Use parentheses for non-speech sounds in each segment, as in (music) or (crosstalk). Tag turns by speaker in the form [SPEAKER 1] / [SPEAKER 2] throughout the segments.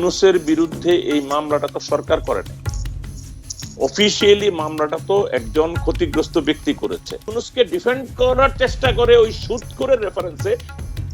[SPEAKER 1] ইউনুসের বিরুদ্ধে এই মামলাটা তো সরকার করে নাই। অফিসিয়ালি মামলাটা তো একজন ক্ষতিগ্রস্ত ব্যক্তি করেছে। ইউনুসকে ডিফেন্ড করার চেষ্টা করে ওই সুদ করে রেফারেন্সে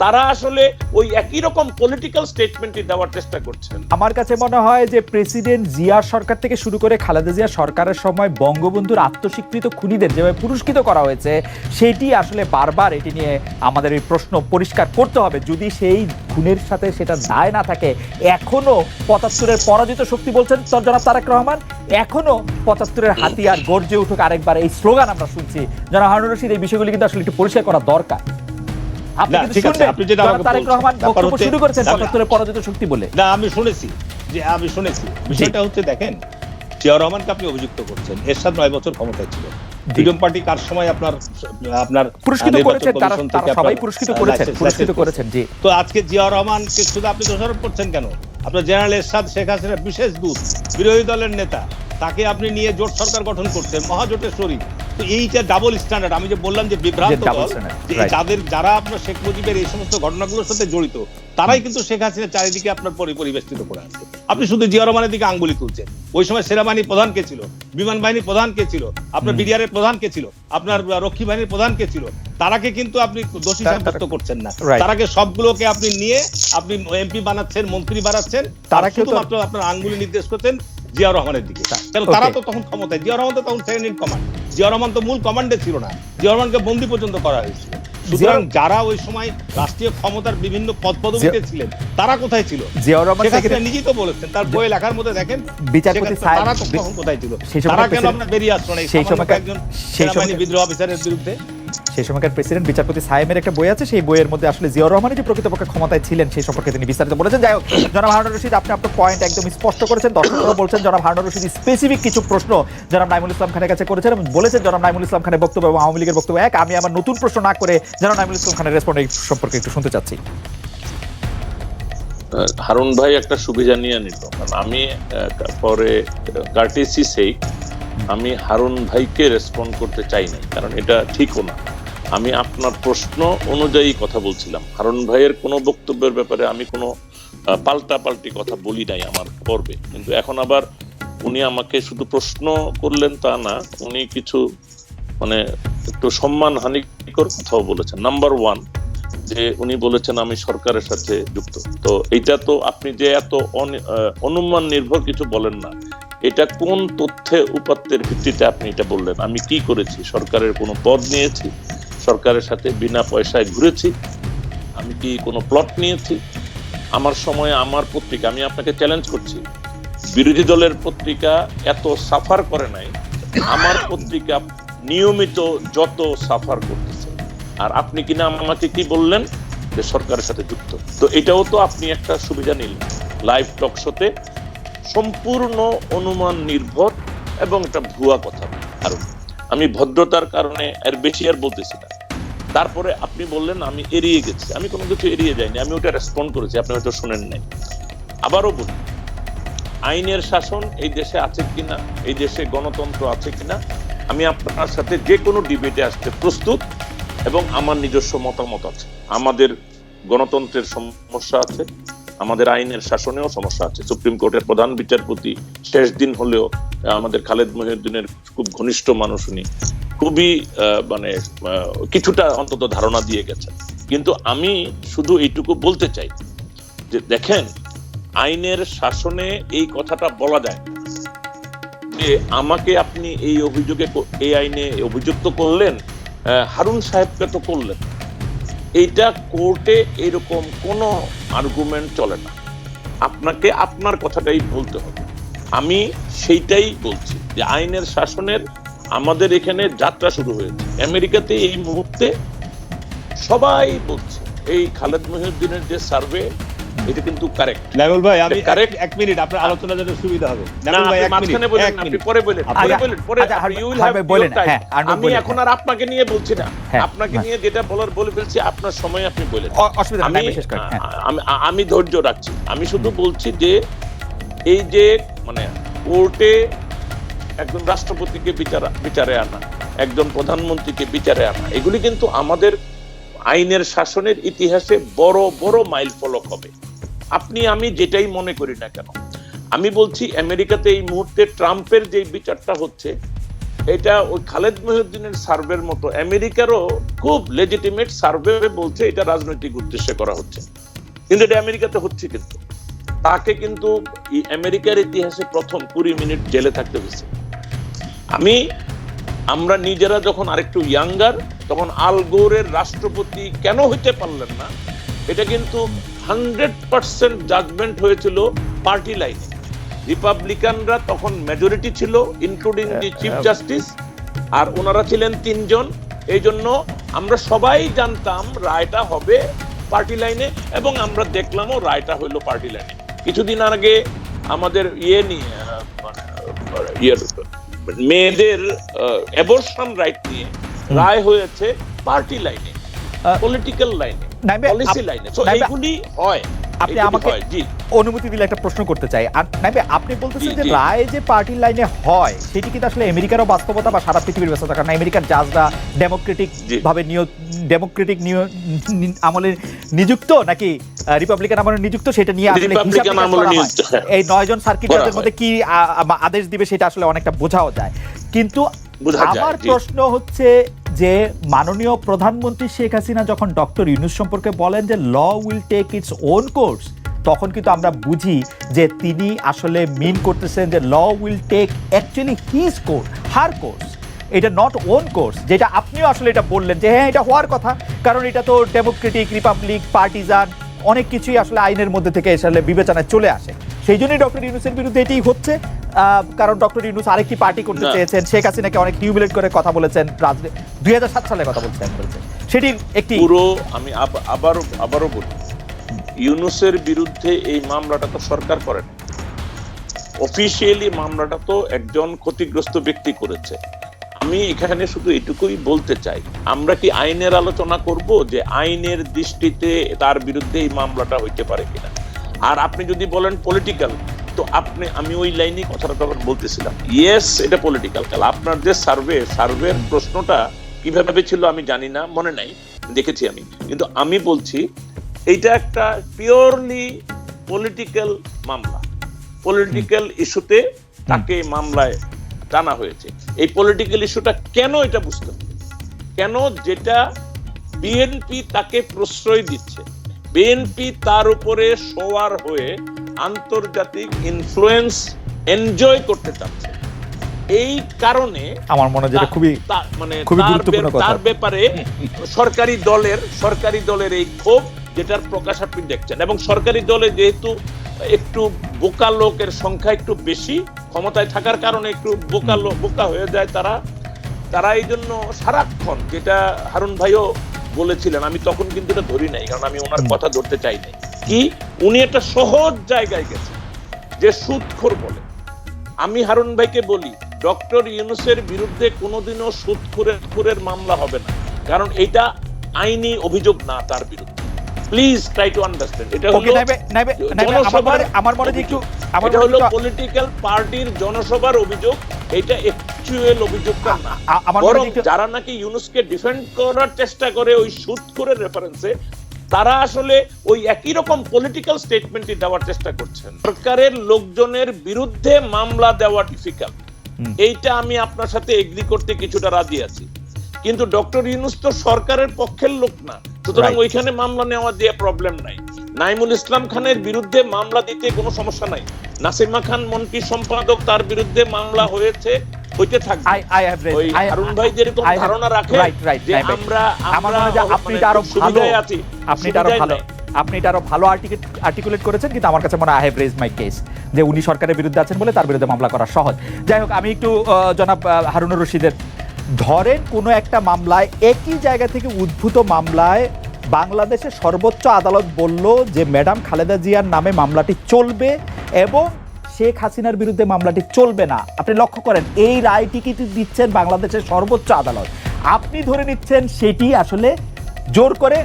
[SPEAKER 1] তারা আসলে ওই একই রকম পলিটিক্যাল স্টেটমেন্টই দেওয়ার চেষ্টা করছেন।
[SPEAKER 2] আমার কাছে মনে হয় যে প্রেসিডেন্ট জিয়ার সরকার থেকে শুরু করে খালেদা জিয়া সরকারের সময় বঙ্গবন্ধুর আত্মস্বীকৃত খুনিদের যেভাবে পুরস্কৃত করা হয়েছে, সেটি আসলে বারবার এটি নিয়ে আমাদের এই প্রশ্ন পরিষ্কার করতে হবে। যদি সেই খুনের সাথে সেটা দায় না থাকে, এখনও পঁচাত্তরের পরাজিত শক্তি বলছেন জনাব তারেক রহমান, এখনও পঁচাত্তরের হাতিয়ার গর্জে উঠুক আরেকবার। এই স্লোগান আমরা শুনছি। জনাব হারুন রশিদ, এই বিষয়গুলি কিন্তু আসলে একটু পরিষ্কার করা দরকার। আপনি কিন্তু শুনবেন।
[SPEAKER 3] আপনি যেটা
[SPEAKER 2] জনাব
[SPEAKER 3] আমাকে
[SPEAKER 2] তারেক রহমান বক্তব্য শুরু করেছেন
[SPEAKER 3] না, না।
[SPEAKER 2] পঁচাত্তরের পরাজিত শক্তি বলে।
[SPEAKER 3] না আমি শুনেছি যে আমি শুনেছি। বিষয়টা হচ্ছে দেখেন জিয়া রহমানকে আপনি অভিযুক্ত করছেন এরশাদ নয় বছর ক্ষমতায় ছিল। ফ্রিডম পার্টি কার সময় আপনার আপনার
[SPEAKER 2] পুরস্কৃত
[SPEAKER 3] নির্বাচন
[SPEAKER 2] তারা
[SPEAKER 3] কমিশন
[SPEAKER 2] তারা
[SPEAKER 3] থেকে
[SPEAKER 2] সবাই পুরস্কৃত করেছেন পুরস্কৃত করেছেন জি।
[SPEAKER 3] তো আজকে জিয়া রহমানকে শুধু আপনি দোষারোপ করছেন কেন? আপনার জেনারেল এরশাদ শেখ হাসিনা বিশেষ দূত বিরোধী দলের নেতা তাকে আপনি নিয়ে জোট সরকার গঠন করছেন মহাজোটের শরীর। তো এইটা ডাবল স্ট্যান্ডার্ড আমি যে বললাম যে বিভ্রান্ত দল যে যাদের যারা আপনার শেখ মুজিবের এই সমস্ত ঘটনাগুলোর সাথে জড়িত তারাই কিন্তু শেখ হাসিনা চারিদিকে আপনার পরিবেষ্টিত করে আছে আপনি শুধু জিয়া রহমানের দিকে আঙ্গুলি তুলছেন। ওই সময় সেনাবাহিনী প্রধান কে ছিল? বিমান বাহিনীর প্রধান কে ছিল? আপনার বিডিআরের প্রধান কে ছিল? আপনার রক্ষী বাহিনীর প্রধান কে ছিল? তারাকে কিন্তু আপনি দোষী সাব্যস্ত করছেন না. তারাকে সবগুলোকে আপনি নিয়ে আপনি এমপি বানাচ্ছেন মন্ত্রী বানাচ্ছেন।
[SPEAKER 2] তারা
[SPEAKER 3] তারা
[SPEAKER 2] কেউ তো-
[SPEAKER 3] শুধুমাত্র আপনার আঙ্গুলি নির্দেশ করছেন জিয়া রহমানের দিকে। তারা তো তখন ক্ষমতায় জিয়া রহমান তো তখন second in command Zia Rahman তো মূল কমান্ডে ছিল না। জিয়া রহমানকে বন্দি পর্যন্ত করা হয়েছিল। সুতরাং যারা ওই সময় রাষ্ট্রীয় ক্ষমতার বিভিন্ন পদ পদবিতে ছিলেন তারা কোথায় ছিল? নিজেই তো বলেছেন তার বই লেখার মধ্যে দেখেন
[SPEAKER 2] বিচারপতি
[SPEAKER 3] তারা কোথায় ছিল? তারা কেন আপনার বেরিয়ে আসলো না?
[SPEAKER 2] সেই সময়
[SPEAKER 3] একজন
[SPEAKER 2] সেই
[SPEAKER 3] সেনাবাহিনী বিদ্রোহ অফিসারের বিরুদ্ধে?
[SPEAKER 2] সেই সময়কার প্রেসিডেন্ট বিচারপতি সায়েমের একটা বই আছে, সেই বইয়ের মধ্যে আসলে জিয়াউর রহমানের যে প্রকৃতপক্ষে ক্ষমতায় ছিলেন, সেই সম্পর্কে তিনি বিস্তারিত বলেছেন। যাই হোক, জনাব হারুন রশিদ, আপনি আপনার পয়েন্ট একদম স্পষ্ট করেছেন দর্শকরা বলছেন জনাব হারুন রশিদ স্পেসিফিক কিছু প্রশ্ন জনাব নাইমুল ইসলাম খানের কাছে করেছেন এবং বলেছেন জনাব নাইমুল ইসলাম খানের বক্তব্য এবং আওয়ামী লীগের বক্তব্য এক। আমি আমার নতুন প্রশ্ন না করে জনাব নাইমুল ইসলাম খানের রেসপন্ড এই সম্পর্কে একটু শুনতে চাচ্ছি।
[SPEAKER 1] হারুন ভাই একটা সুবিধা নিয়ে নিল। আমি পরে কার্টিসি সেই, আমি হারুন ভাইকে রেসপন্ড করতে চাই নাই, কারণ এটা ঠিকও না। আমি আপনার প্রশ্ন অনুযায়ী কথা বলছিলাম। হারুন ভাইয়ের কোনো বক্তব্যের ব্যাপারে আমি কোনো পাল্টা পাল্টি কথা বলি নাই আমার পর্বে। কিন্তু এখন আবার উনি আমাকে শুধু প্রশ্ন করলেন তা না, উনি কিছু মানে একটু সম্মান হানিকর কথাও বলেছেন। নাম্বার ওয়ান যে উনি বলেছেন আমি সরকারের সাথে যুক্ত। তো এটা তো আপনি যে এত অনুমান নির্ভর কিছু বলেন না, এটা কোন তথ্যে উপাত্তের ভিত্তিতে আপনি এটা বললেন? আমি কি করেছি? সরকারের কোনো পদ নিয়েছি? সরকারের সাথে বিনা পয়সায় ঘুরেছি। আমি কি কোনো প্লট নিয়েছি? আমার সময় আমার পত্রিকা, আমি আপনাকে চ্যালেঞ্জ করছি। বিরোধী দলের পত্রিকা এত সাফার করে নাই। আমার পত্রিকা নিয়মিত যত সাফার করতেছে। আর আপনি কিনা আমাকে কি বললেন? যে সরকারের সাথে যুক্ত। তো এটাও তো আপনি একটা সুবিধা নিলেন। লাইভ টক শোতে সম্পূর্ণ অনুমান নির্ভর এবং একটা ভুয়া কথা। আর আমি ভদ্রতার কারণে এর বেশি আর বলতেছি না। তারপরে আপনি বললেন, আমি এড়িয়ে গেছি। আমি কোনো কিছু এড়িয়ে যাইনি। আমি ওটা রেসপন্ড করেছি। আপনি হয়তো শোনেন নাই। আবারও বলি, আইনের শাসন এই দেশে আছে কিনা, এই দেশে গণতন্ত্র আছে কিনা, আমি আপনার সাথে যে কোনো ডিবেটে আসতে প্রস্তুত এবং আমার নিজস্ব মতামত আছে। আমাদের গণতন্ত্রের সমস্যা আছে আমাদের আইনের শাসনেও সমস্যা আছে। সুপ্রিম কোর্টের প্রধান বিচারপতি শেষ দিন হলেও আমাদের খালেদ মহিউদ্দিনের খুব ঘনিষ্ঠ মানুষ উনি। খুবই মানে কিছুটা অন্তত ধারণা দিয়ে গেছেন। কিন্তু আমি শুধু এইটুকু বলতে চাই যে, দেখেন, আইনের শাসনে এই কথাটা বলা যায় যে, আমাকে আপনি এই অভিযোগে এই আইনে অভিযুক্ত করলেন হারুন সাহেবকে তো করলেন। এইটা কোর্টে এরকম কোনো আর্গুমেন্ট চলে না। আপনাকে আপনার কথাটাই বলতে হবে। আমি সেইটাই বলছি যে আইনের শাসনের আমাদের এখানে যাত্রা শুরু হয়েছে। আমেরিকাতে এই মুহূর্তে সবাই বলছে, এই খালেদ মহিউদ্দিনের যে সার্ভে এটা কিন্তু কারেক্ট
[SPEAKER 3] ভাই আমি
[SPEAKER 1] Correct.
[SPEAKER 3] এক- মিনিট আপনার আলোচনা যেন সুবিধা হবে। ভাই এক মিনিট
[SPEAKER 1] বলেন আপনি পরে বলেন পরে
[SPEAKER 2] আচ্ছা,
[SPEAKER 1] বলেন পরে will
[SPEAKER 2] হারুন
[SPEAKER 1] have
[SPEAKER 2] ভাই বলেন, হ্যাঁ,
[SPEAKER 1] আমি এখন। আর আপনাকে নিয়ে বলছি না।
[SPEAKER 2] হ্যাঁ,
[SPEAKER 1] আপনাকে
[SPEAKER 2] হ্যাঁ।
[SPEAKER 1] নিয়ে যেটা বলার বলে ফেলছি আপনার সময় আপনি বলেন
[SPEAKER 2] অসুবিধা নেই,
[SPEAKER 1] আমি
[SPEAKER 2] টাইম শেষ করেন, হ্যাঁ।
[SPEAKER 1] আমি আমি ধৈর্য রাখছি। আমি শুধু বলছি যে এই যে মানে কোর্টে একজন রাষ্ট্রপতিকে বিচার বিচারে আনা একজন প্রধানমন্ত্রীকে বিচারে আনা এগুলি কিন্তু আমাদের আইনের শাসনের ইতিহাসে বড় বড় মাইল ফলক হবে। আপনি, আমি যেটাই মনে করি না কেন, আমি বলছি আমেরিকাতে এই মুহূর্তে ট্রাম্পের যে বিচারটা হচ্ছে, এটা ওই খালেদ মহিউদ্দিনের সার্ভের মতো, আমেরিকারও খুব লেজিটিমেট সার্ভে বলছে এটা রাজনৈতিক উদ্দেশ্যে করা হচ্ছে। কিন্তু এটা আমেরিকাতে হচ্ছে কিন্তু। তাকে কিন্তু আমেরিকার ইতিহাসে প্রথম কুড়ি মিনিট জেলে থাকতে হয়েছে। আমি, আমরা নিজেরা যখন আরেকটু ইয়াঙ্গার তখন আল গোরের রাষ্ট্রপতি কেন হইতে পারলেন না, এটা কিন্তু হান্ড্রেড পার্সেন্ট জাজমেন্ট হয়েছিল পার্টি লাইনে রিপাবলিকানরা তখন মেজরিটি ছিল ইনক্লুডিং দি চিফ জাস্টিস আর ওনারা ছিলেন তিনজন। এই জন্য আমরা সবাই জানতাম রায়টা হবে পার্টি লাইনে এবং আমরা দেখলামও রায়টা হইল পার্টি লাইনে কিছুদিন আগে আমাদের ইয়ে নিয়ে মানে, ইয়ের মেয়েদের অ্যাবর্শন রাইট নিয়ে রায় হয়েছে পার্টি লাইনে পলিটিক্যাল লাইনে পলিসি লাইনে তো এইগুলি হয়
[SPEAKER 2] আপনি আমাকে অনুমতি দিলে একটা প্রশ্ন করতে চাই। আর নাইবে আপনি বলতেছেন যে রায় যে পার্টির লাইনে হয় সেটি কিন্তু আসলে আমেরিকারও বাস্তবতা বা সারা পৃথিবীর কারণ আমেরিকার জাজরা ডেমোক্রেটিক ভাবে নিয়োগ ডেমোক্রেটিক আমলে নিযুক্ত নাকি রিপাবলিকান আমলে নিযুক্ত সেটা নিয়ে আসলে হয়। এই নয়জন সার্কিট জাজের মধ্যে কি আদেশ দিবে সেটা আসলে অনেকটা বোঝাও যায়। কিন্তু আমার প্রশ্ন হচ্ছে যে মাননীয় প্রধানমন্ত্রী শেখ হাসিনা যখন ডক্টর ইউনুস সম্পর্কে বলেন যে law will take its own course, তখন কিন্তু আমরা বুঝি যে তিনি আসলে মিন করতেছেন যে law will take actually his course, her course. এটা নট ওন কোর্স, যেটা আপনিও আসলে এটা বললেন যে হ্যাঁ এটা হওয়ার কথা। কারণ এটা তো ডেমোক্রেটিক রিপাবলিক পার্টিজান অনেক কিছুই আসলে আইনের মধ্যে থেকে আসলে বিবেচনায় চলে আসে। সেই জন্যই ডক্টর ইউনুসের বিরুদ্ধে এটাই হচ্ছে। কারণ ডক্টর ইউনুস আরেকটি পার্টি করতে চেয়েছেন। শেখ হাসিনাকে অনেক হিউমিলেট করে কথা বলেছেন। দুই হাজার সাত সালে কথা বলছেন বলছেন। সেটি একটি
[SPEAKER 1] পুরো আমি আবারও আবারও বলি ইউনুসের বিরুদ্ধে এই মামলাটা তো সরকার করেন অফিসিয়ালি মামলাটা তো একজন ক্ষতিগ্রস্ত ব্যক্তি করেছে। আমি এখানে শুধু এটুকুই বলতে চাই আমরা কি আইনের আলোচনা করব যে আইনের দৃষ্টিতে তার বিরুদ্ধে এই মামলাটা হইতে পারে কিনা? আর আপনি যদি বলেন পলিটিক্যাল তো আপনি আমি ওই লাইনে কথাটা তখন বলতেছিলাম। ইয়েস এটা পলিটিক্যাল কাল আপনার যে সার্ভে সার্ভের প্রশ্নটা কীভাবে ছিল আমি জানি না মনে নাই। দেখেছি আমি। কিন্তু আমি বলছি এইটা একটা পিওরলি পলিটিক্যাল মামলা। পলিটিক্যাল ইস্যুতে তাকে মামলায় টানা হয়েছে। এই পলিটিক্যাল ইস্যুটা কেন এটা বুঝতে হবে? কেন যেটা বিএনপি তাকে প্রশ্রয় দিচ্ছে? বিএনপি তার উপরে সোয়ার হয়ে আন্তর্জাতিক ইনফ্লুয়েন্স এনজয় করতে চাচ্ছে এই কারণে
[SPEAKER 2] আমার মনে যেটা খুবই
[SPEAKER 1] মানে
[SPEAKER 2] খুবই গুরুত্বপূর্ণ কথা।
[SPEAKER 1] তার ব্যাপারে সরকারি দলের সরকারি দলের এই ক্ষোভ যেটার প্রকাশ আপনি দেখছেন এবং সরকারি দলে যেহেতু একটু বোকা লোকের সংখ্যা একটু বেশি ক্ষমতায় থাকার কারণে একটু বোকা লোক বোকা হয়ে যায় তারা তারা এই জন্য সারাক্ষণ যেটা হারুন ভাইও বলেছিলেন আমি তখন কিন্তু এটা ধরি নাই কারণ আমি ওনার কথা ধরতে চাই নাই। কি? উনি একটা সহজ জায়গায় গেছেন যে সুদখোর বলে। আমি হারুন ভাইকে বলি ডক্টর ইউনুসের বিরুদ্ধে কোনোদিনও সুদখোরের খুরের মামলা হবে না কারণ এটা আইনি অভিযোগ না তার বিরুদ্ধে। প্লিজ ট্রাই টু আন্ডারস্ট্যান্ড এটা হলো
[SPEAKER 2] আমার মনে আমার মনে একটু আমার
[SPEAKER 1] হলো পলিটিক্যাল পার্টির জনসভার অভিযোগ এটা অ্যাকচুয়াল অভিযোগটা। না
[SPEAKER 2] আ- আমার
[SPEAKER 1] বরং যারা নাকি ইউনুসকে ডিফেন্ড করার চেষ্টা করে ওই সুদ করে রেফারেন্সে তারা আসলে ওই একই রকম পলিটিক্যাল স্টেটমেন্টই দেওয়ার চেষ্টা করছেন। সরকারের লোকজনের বিরুদ্ধে মামলা দেওয়া ডিফিকাল্ট এইটা আমি আপনার সাথে এগ্রি করতে কিছুটা রাজি আছি। কিন্তু ডক্টর ইউনুস তো সরকারের পক্ষের লোক না। সুতরাং ওইখানে মামলা নেওয়া দিয়ে প্রবলেম নাই। নাইমুল ইসলাম খানের বিরুদ্ধে মামলা দিতে কোনো সমস্যা নাই। নাসিমা খান মন্ত্রী সম্পাদক তার বিরুদ্ধে মামলা হয়েছে। হইতে থাকবে। হারুন ভাই যেরকম ধারণা রাখে যে. আমরা
[SPEAKER 2] আমার মনে হয় আপনি
[SPEAKER 1] আরও
[SPEAKER 2] ভালো
[SPEAKER 1] আছি।
[SPEAKER 2] আপনি
[SPEAKER 1] আরও
[SPEAKER 2] ভালো আপনি এটা আরও ভালো আর্টিকুলেট করেছেন কিন্তু আমার কাছে মনে হয় I have raise my case যে উনি সরকারের বিরুদ্ধে আছেন বলে তার বিরুদ্ধে মামলা করা সহজ। যাই হোক আমি একটু জনাব হারুনুর রশিদের ধরেন কোনো একটা মামলায় একই জায়গা থেকে উদ্ভূত মামলায় বাংলাদেশের সর্বোচ্চ আদালত বলল যে ম্যাডাম খালেদা জিয়ার নামে মামলাটি চলবে এবং শেখ হাসিনার বিরুদ্ধে মামলাটি চলবে না। আপনি লক্ষ্য করেন, এই রায়টি কিন্তু দিচ্ছেন বাংলাদেশের সর্বোচ্চ আদালত। আপনি ধরে নিচ্ছেন সেটি আসলে জোর করে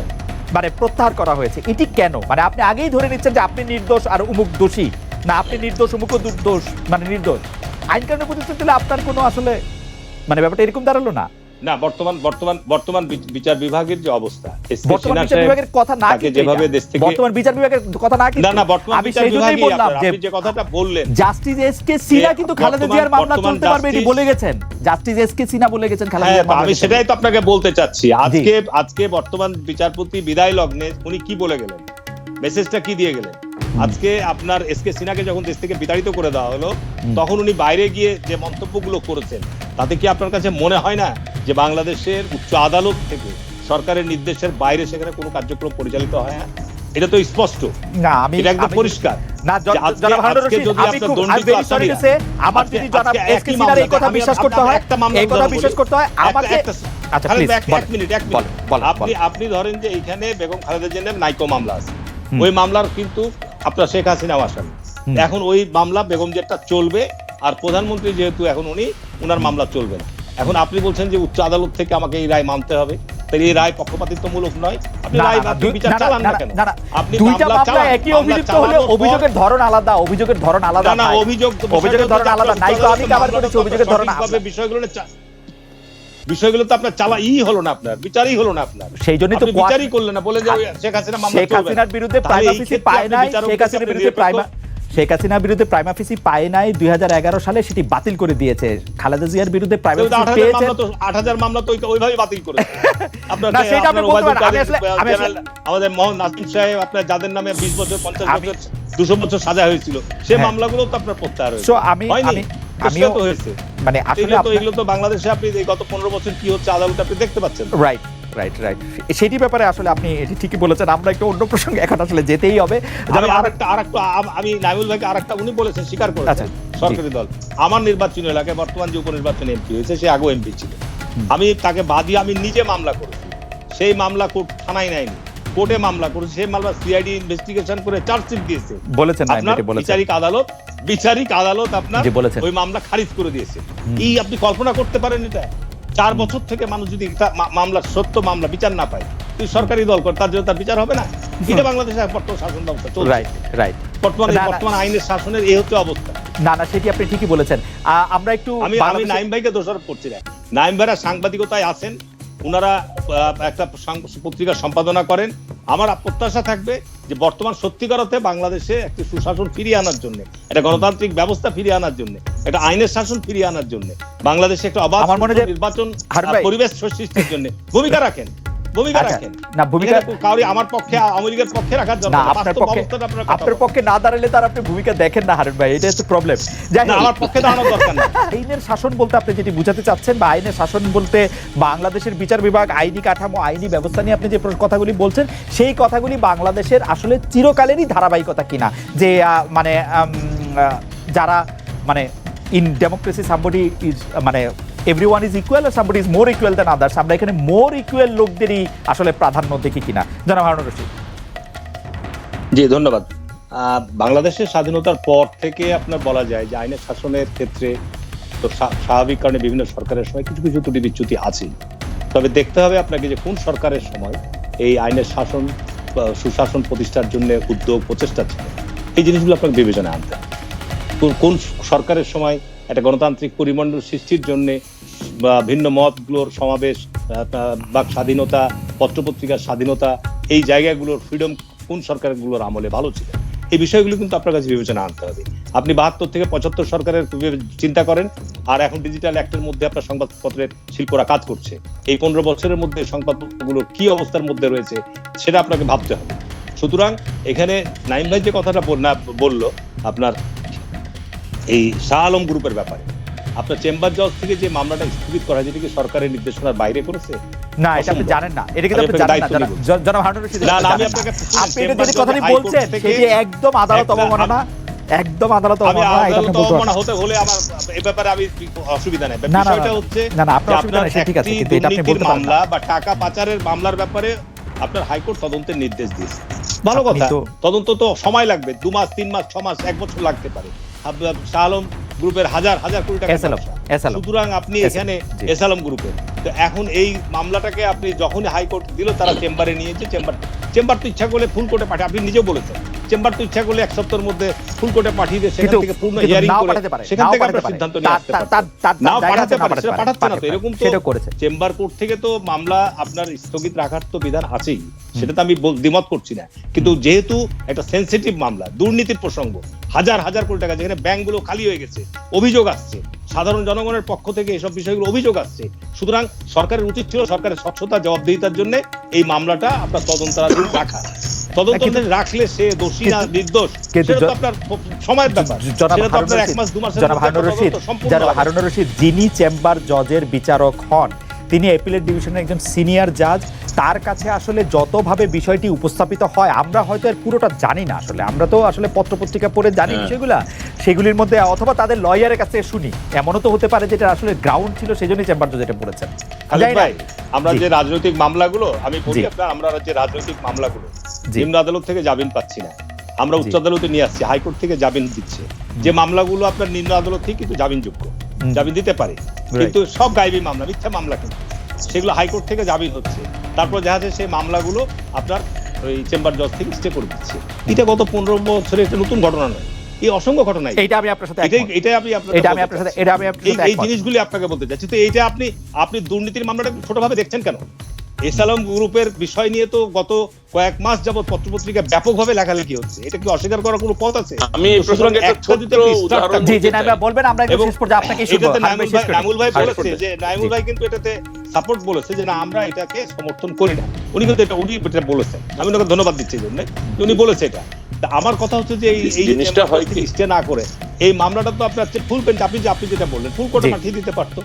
[SPEAKER 2] মানে প্রত্যাহার করা হয়েছে। এটি কেন? মানে আপনি আগেই ধরে নিচ্ছেন যে আপনি নির্দোষ আর উমুক দোষী। না, আপনি নির্দোষ উমুক দুর্দোষ মানে নির্দোষ। আইন কানুন প্রতিষ্ঠা দিলে আপনার কোনো আসলে মানে ব্যাপারটা এরকম দাঁড়াল না।
[SPEAKER 3] না বর্তমান বর্তমান বর্তমান বিচার বিভাগের যে অবস্থা
[SPEAKER 2] বর্তমান বিচার বিভাগের কথা না কিন্তু
[SPEAKER 3] যেভাবে দেশ থেকে-
[SPEAKER 2] বর্তমান বিচার বিভাগের কথা না কিন্তু
[SPEAKER 3] না না বর্তমান বিচার বিভাগই
[SPEAKER 2] যে
[SPEAKER 3] আপনি যে কথাটা বললেন
[SPEAKER 2] জাস্টিস এস কে সিনা কিন্তু খালেদা জিয়ার মামলা চলতে পারবে এটি বলে গেছেন। জাস্টিস এস কে সিনা বলে গেছেন খালেদা
[SPEAKER 3] হ্যাঁ
[SPEAKER 2] জিয়ার মামলা
[SPEAKER 3] আমি সেটাই তো আপনাকে বলতে চাচ্ছি। আজকে আজকে বর্তমান বিচারপতি বিদায় লগ্নে উনি কি বলে গেলেন? মেসেজটা কি দিয়ে গেলেন আজকে আপনার এস কে সিনহাকে যখন দেশ থেকে বিতাড়িত করে দেওয়া হলো তখন উনি বাইরে গিয়ে যে মন্তব্যগুলো করেছেন তাতে কি আপনার কাছে মনে হয় না যে বাংলাদেশের উচ্চ আদালত থেকে সরকারের নির্দেশের বাইরে সেখানে কোনো কার্যক্রম পরিচালিত হয় না? এটা তো স্পষ্ট।
[SPEAKER 2] না আমি
[SPEAKER 3] এটা একদম পরিষ্কার।
[SPEAKER 2] না আমার যদি জনাব এস কে এই কথা বিশ্বাস করতে হয় এই কথা বিশ্বাস করতে হয় আমাকে আচ্ছা প্লিজ
[SPEAKER 3] এক- মিনিট এক মিনিট। আপনি আপনি ধরেন যে এইখানে বেগম খালেদা জিয়ার নাইকো মামলা আছে। ওই মামলার কিন্তু আপনার শেখ হাসিনা আসামি এখন ওই মামলা বেগম চলবে আর প্রধানমন্ত্রী যেহেতু এখন উনি উনার মামলা চলবে না। এখন আপনি বলছেন যে উচ্চ আদালত থেকে আমাকে এই রায় মানতে হবে। তাহলে এই রায় পক্ষপাতিত্বমূলক নয়। আপনি রায় আপনি বিচার চালান
[SPEAKER 2] না,
[SPEAKER 3] কেন? আপনি
[SPEAKER 2] দুইটা
[SPEAKER 3] মামলা
[SPEAKER 2] একই অভিযুক্ত হলে অভিযোগের ধরন আলাদা অভিযোগের ধরন আলাদা
[SPEAKER 3] না অভিযোগ
[SPEAKER 2] অভিযোগের ধরন আলাদা
[SPEAKER 3] আপনার
[SPEAKER 2] নাইকো আমি কাভার করেছি অভিযোগের ধরন।
[SPEAKER 3] বিষয়গুলো বিষয়গুলো তো আপনার চালা ই হলো না আপনার বিচারই হলো না আপনার।
[SPEAKER 2] সেই জন্যই তো
[SPEAKER 3] বিচারই করলেন না বলেন যে শেখ হাসিনা মামলা
[SPEAKER 2] শেখ হাসিনার বিরুদ্ধে
[SPEAKER 3] তাহলে
[SPEAKER 2] প্রাইমা
[SPEAKER 3] এই
[SPEAKER 2] ফিসি
[SPEAKER 3] ক্ষেত্রে
[SPEAKER 2] পায় নাই শেখ হাসিনার বিরুদ্ধে প্রাইমা শেখ হাসিনার বিরুদ্ধে প্রাইমা ফিসি পায় নাই দুই সালে সেটি বাতিল করে দিয়েছে। খালেদা জিয়ার বিরুদ্ধে প্রাইমা
[SPEAKER 3] তো আট
[SPEAKER 2] ফিসি
[SPEAKER 3] হাজার
[SPEAKER 2] পেয়েছে।
[SPEAKER 3] আট হাজার মামলা তো ওই- ওইভাবেই বাতিল (laughs) আপনার
[SPEAKER 2] না, সেটা আপনি বলতে পারেন। আমি আসলে- আমি আসলে-
[SPEAKER 3] জেনারেল আমাদের মোহন নাসিম সাহেব আপনার যাদের নামে বিশ বছর পঞ্চাশ বছর দুশো বছর সাজা হয়েছিল সে
[SPEAKER 2] হ্যাঁ।
[SPEAKER 3] মামলাগুলো তো আপনার প্রত্যাহার হয়েছে।
[SPEAKER 2] আমি আমি আমিও
[SPEAKER 3] তো হয়েছে।
[SPEAKER 2] মানে আসলে
[SPEAKER 3] এগুলো তো বাংলাদেশে আপনি গত পনেরো বছর কি হচ্ছে আদালতে আপনি দেখতে পাচ্ছেন।
[SPEAKER 2] রাইট রাইট রাইট সেটি ব্যাপারে আসলে আপনি এটি ঠিকই বলেছেন। আমরা একটু অন্য প্রসঙ্গে এখন আসলে যেতেই হবে।
[SPEAKER 3] আমি
[SPEAKER 2] যারা
[SPEAKER 3] আরেকটা আরেকটা আমি নাইমুল ভাইকে আরেকটা উনি বলেছেন স্বীকার
[SPEAKER 2] আচ্ছা,
[SPEAKER 3] করেছেন সরকারি দল। আমার নির্বাচনী এলাকায় বর্তমান যে উপনির্বাচনে এমপি হয়েছে সে আগেও এমপি ছিল। আমি তাকে বাদিয়ে আমি নিজে মামলা করেছি। সেই মামলা কোর্ট থানায় নেয়নি। কোর্টে মামলা করেছে। সেই মামলা সিআইডি ইনভেস্টিগেশন করে চার্জশিট দিয়েছে।
[SPEAKER 2] বলেছেন না
[SPEAKER 3] আপনার
[SPEAKER 2] বলেছেন।
[SPEAKER 3] বিচারিক আদালত বিচারিক আদালত আপনার ওই মামলা খারিজ করে দিয়েছে। এই আপনি কল্পনা করতে পারেন এটা? চার বছর থেকে মানুষ যদি মামলার সত্য মামলা বিচার না পায় তুই সরকারি দল কর তার জন্য তার বিচার হবে না? এটা বাংলাদেশের বর্তমান শাসন ব্যবস্থা চলছে।
[SPEAKER 2] Right right.
[SPEAKER 3] বর্তমানে। বর্তমান আইনের শাসনের এই হচ্ছে অবস্থা।
[SPEAKER 2] না না সেটি আপনি ঠিকই বলেছেন। আমরা একটু
[SPEAKER 3] আমি আমি নাইম ভাইকে দোষারোপ করছি না। নাইম ভাইরা সাংবাদিকতায় আছেন ওনারা একটা পত্রিকা সম্পাদনা করেন। আমার প্রত্যাশা থাকবে যে বর্তমান সত্যিকার অর্থে বাংলাদেশে একটি সুশাসন ফিরিয়ে আনার জন্য একটা গণতান্ত্রিক ব্যবস্থা ফিরিয়ে আনার জন্য একটা আইনের শাসন ফিরিয়ে আনার জন্য বাংলাদেশে একটা অবাধ নির্বাচন পরিবেশ সৃষ্টির জন্য ভূমিকা রাখেন। ভূমিকা
[SPEAKER 2] আচ্ছা,
[SPEAKER 3] রাখেন।
[SPEAKER 2] না, ভূমিকা-
[SPEAKER 3] কাউরি আমার পক্ষে আওয়ামী লীগের পক্ষে রাখার জন্য
[SPEAKER 2] না
[SPEAKER 3] না,
[SPEAKER 2] আপনার পক্ষে
[SPEAKER 3] আপনার কথা
[SPEAKER 2] আপনার
[SPEAKER 3] বলেন।
[SPEAKER 2] পক্ষে না দাঁড়ালে তার আপনি ভূমিকা দেখেন না হারুন ভাই এটা হচ্ছে প্রবলেম
[SPEAKER 3] না আমার পক্ষে দাঁড়ানোর দরকার নেই। (laughs)
[SPEAKER 2] আইনের শাসন বলতে আপনি যেটি বুঝাতে চাচ্ছেন বা আইনের শাসন বলতে বাংলাদেশের বিচার বিভাগ আইনি কাঠামো আইনি ব্যবস্থা নিয়ে আপনি যে কথাগুলি বলছেন সেই কথাগুলি বাংলাদেশের আসলে চিরকালেরই ধারাবাহিকতা কিনা? যে মানে যারা মানে ইন ডেমোক্রেসি সাম্বডি ইজ মানে everyone is equal R somebody is more equal than others আমরা এখানে মোর ইকুয়াল লোকদেরই আসলে প্রাধান্য দেখি কিনা। জনাব হারুন রশিদ।
[SPEAKER 3] জি, ধন্যবাদ। বাংলাদেশের স্বাধীনতার পর থেকে আপনার বলা যায় যে আইনের শাসনের ক্ষেত্রে তো স্বা- স্বাভাবিক কারণে বিভিন্ন সরকারের সময় কিছু কিছু ত্রুটি বিচ্যুতি আছেই তবে দেখতে হবে আপনাকে যে কোন সরকারের সময় এই আইনের শাসন সুশাসন প্রতিষ্ঠার জন্য উদ্যোগ, প্রচেষ্টা ছিল। এই জিনিসগুলো আপনাকে বিবেচনায় আনতে কোন সরকারের সময় একটা গণতান্ত্রিক পরিমণ্ডল সৃষ্টির জন্য বা ভিন্ন মতগুলোর সমাবেশ বাক স্বাধীনতা, পত্রপত্রিকার স্বাধীনতা, এই জায়গাগুলোর ফ্রিডম কোন সরকারগুলোর আমলে ভালো ছিল? এই বিষয়গুলো কিন্তু আপনার কাছে বিবেচনা আনতে হবে। আপনি বাহাত্তর থেকে পঁচাত্তর সরকারের চিন্তা করেন, আর এখন ডিজিটাল অ্যাক্টের মধ্যে আপনার সংবাদপত্রের শিল্পরা কাজ করছে। এই পনেরো বছরের মধ্যে সংবাদপত্রগুলো কি অবস্থার মধ্যে রয়েছে, সেটা আপনাকে ভাবতে হবে। সুতরাং এখানে নাইম ভাই যে কথাটা না বলল, আপনার এই শাহ আলম গ্রুপের ব্যাপারে। আপনার চেম্বার জজ থেকে যে মামলাটা স্থগিত করা যেটা কি সরকারের নির্দেশনার বাইরে করেছে
[SPEAKER 2] না এটা আপনি জানেন না। এটা কিন্তু আপনি জানেন না। জনাব- হারুন রশিদ
[SPEAKER 3] না, না, আমি আপনাকে
[SPEAKER 2] আপনি এটা
[SPEAKER 3] চেম্বার
[SPEAKER 2] কথাটি বলছেন একদম আদালত অবমাননা একদম আদালত অবমাননা এটা আপনি বলতে
[SPEAKER 3] অবমাননা হতে হলে আমার এই ব্যাপারে আমি অসুবিধা নেই। বিষয়টা হচ্ছে
[SPEAKER 2] না, না, আপনার অসুবিধা নেই, ঠিক আছে, কিন্তু এটা আপনি বলতে পারেন না।
[SPEAKER 3] বা টাকা পাচারের মামলার ব্যাপারে আপনার হাইকোর্ট তদন্তের নির্দেশ দিয়েছে। ভালো কথা। তদন্ত তো সময় লাগবে দু মাস তিন মাস ছ মাস এক বছর লাগতে পারে। শাহ আলম গ্রুপের হাজার হাজার কোটি টাকা সুতরাং আপনি এখানে এসালম গ্রুপের তো এখন এই মামলাটাকে আপনি যখনই হাইকোর্ট দিল তারা চেম্বারে নিয়েছে চেম্বার চেম্বার তো ইচ্ছা করলে ফুল কোর্টে পাঠায় আপনি নিজে বলেছেন। চেম্বার তো ইচ্ছা করলে এক সপ্তাহের মধ্যে ফুল কোর্টে পাঠিয়ে দিয়ে সেখান থেকে পূর্ণ হিয়ারিং করে সেখান থেকে আপনার
[SPEAKER 2] পারে।
[SPEAKER 3] সিদ্ধান্ত নিয়ে আসতে নাও
[SPEAKER 2] জায়গা
[SPEAKER 3] পাঠাতে পারে সেটা পাঠাচ্ছে না তো। এরকম তো চেম্বার কোর্ট থেকে তো মামলা আপনার স্থগিত রাখার তো বিধান আছেই সেটা তো আমি দ্বিমত করছি না। কিন্তু যেহেতু একটা সেনসিটিভ মামলা দুর্নীতির প্রসঙ্গ হাজার হাজার কোটি টাকা যেখানে ব্যাংকগুলো খালি হয়ে গেছে অভিযোগ আসছে সাধারণ জনগণের পক্ষ থেকে এসব বিষয়গুলো অভিযোগ আসছে সুতরাং সরকারের উচিত ছিল সরকারের স্বচ্ছতা জবাবদিহিতার জন্য এই মামলাটা আপনার তদন্তাধীন রাখা। তদন্তাধীন রাখলে সে দোষী না নির্দোষ
[SPEAKER 2] কিন্তু
[SPEAKER 3] সেটা তো আপনার সময়ের ব্যাপার সেটা তো আপনার এক মাস দু মাসের
[SPEAKER 2] জনাব
[SPEAKER 3] তদন্ত।
[SPEAKER 2] হারুন রশিদ যিনি চেম্বার জজের বিচারক হন তিনি অ্যাপিলেট ডিভিশনের একজন সিনিয়র জাজ। তার কাছে আসলে যতভাবে বিষয়টি উপস্থাপিত হয় আমরা হয়তো এর পুরোটা জানি না আসলে। আমরা তো আসলে পত্রপত্রিকা পড়ে জানি
[SPEAKER 1] হ্যাঁ।
[SPEAKER 2] বিষয়গুলা। সেগুলির মধ্যে অথবা তাদের লয়ারের কাছে শুনি। এমনও তো হতে পারে যেটা আসলে গ্রাউন্ড ছিল সেজন্যই চেম্বার জজ এটা পড়েছেন।
[SPEAKER 3] ভাই আমরা যে রাজনৈতিক মামলাগুলো আমি বলি আপনার আমরা যে রাজনৈতিক মামলাগুলো। নিম্ন আদালত থেকে জামিন পাচ্ছি না। আমরা উচ্চ আদালতে নিয়ে আসছি হাইকোর্ট থেকে জামিন দিচ্ছে। যে মামলাগুলো আপনার নিম্ন আদালত থেকে কিন্তু জামিনযোগ্য। জামিন দিতে পারে। কিন্তু সব গাইবি মামলা মিথ্যা মামলা কিন্তু। সেগুলো হাইকোর্ট থেকে জামিন হচ্ছে। তারপর দেখা যাচ্ছে সেই মামলাগুলো আপনার ওই চেম্বার জজ থেকে স্টে করে দিচ্ছে। এটা গত পনেরো বছরে একটা নতুন ঘটনা নয়। এই অসংখ্য ঘটনা
[SPEAKER 2] এটা। আমি আপনার সাথে
[SPEAKER 3] এটাই আমি
[SPEAKER 2] এটা আমি আপনার সাথে এটা আমি
[SPEAKER 3] এই। জিনিসগুলি আপনাকে বলতে চাচ্ছি তো এইটা আপনি আপনি দুর্নীতির মামলাটা ছোটভাবে দেখছেন কেন? এসালাম গ্রুপের বিষয় নিয়ে তো গত কয়েক মাস যাবত পত্রপত্রিকা ব্যাপকভাবে লেখালেখি হচ্ছে। এটা কি অস্বীকার করার কোনো পথ আছে?
[SPEAKER 1] আমি এই প্রসঙ্গে একটা
[SPEAKER 3] একটা আপনি
[SPEAKER 1] উদাহরণ
[SPEAKER 2] জি জি নাইমা বলবেন আমরা শেষ পর্যায়ে আপনাকে শুনব
[SPEAKER 3] এটাতে
[SPEAKER 2] ভাই
[SPEAKER 3] বলেছে যে নাইমুল ভাই কিন্তু এটাতে সাপোর্ট বলেছে যে না আমরা এটাকে সমর্থন করি না। উনি কিন্তু এটা উনি এটা বলেছেন। আমি ওনাকে ধন্যবাদ দিচ্ছি এই জন্য। উনি বলেছে এটা। আমার কথা হচ্ছে যে এই
[SPEAKER 1] জিনিসটা হয় কি?
[SPEAKER 3] না করে এই মামলাটা তো আপনার ফুল পেন্ট আপনি যে আপনি যেটা বললেন ফুল কোর্টে। পাঠিয়ে দিতে পারতো।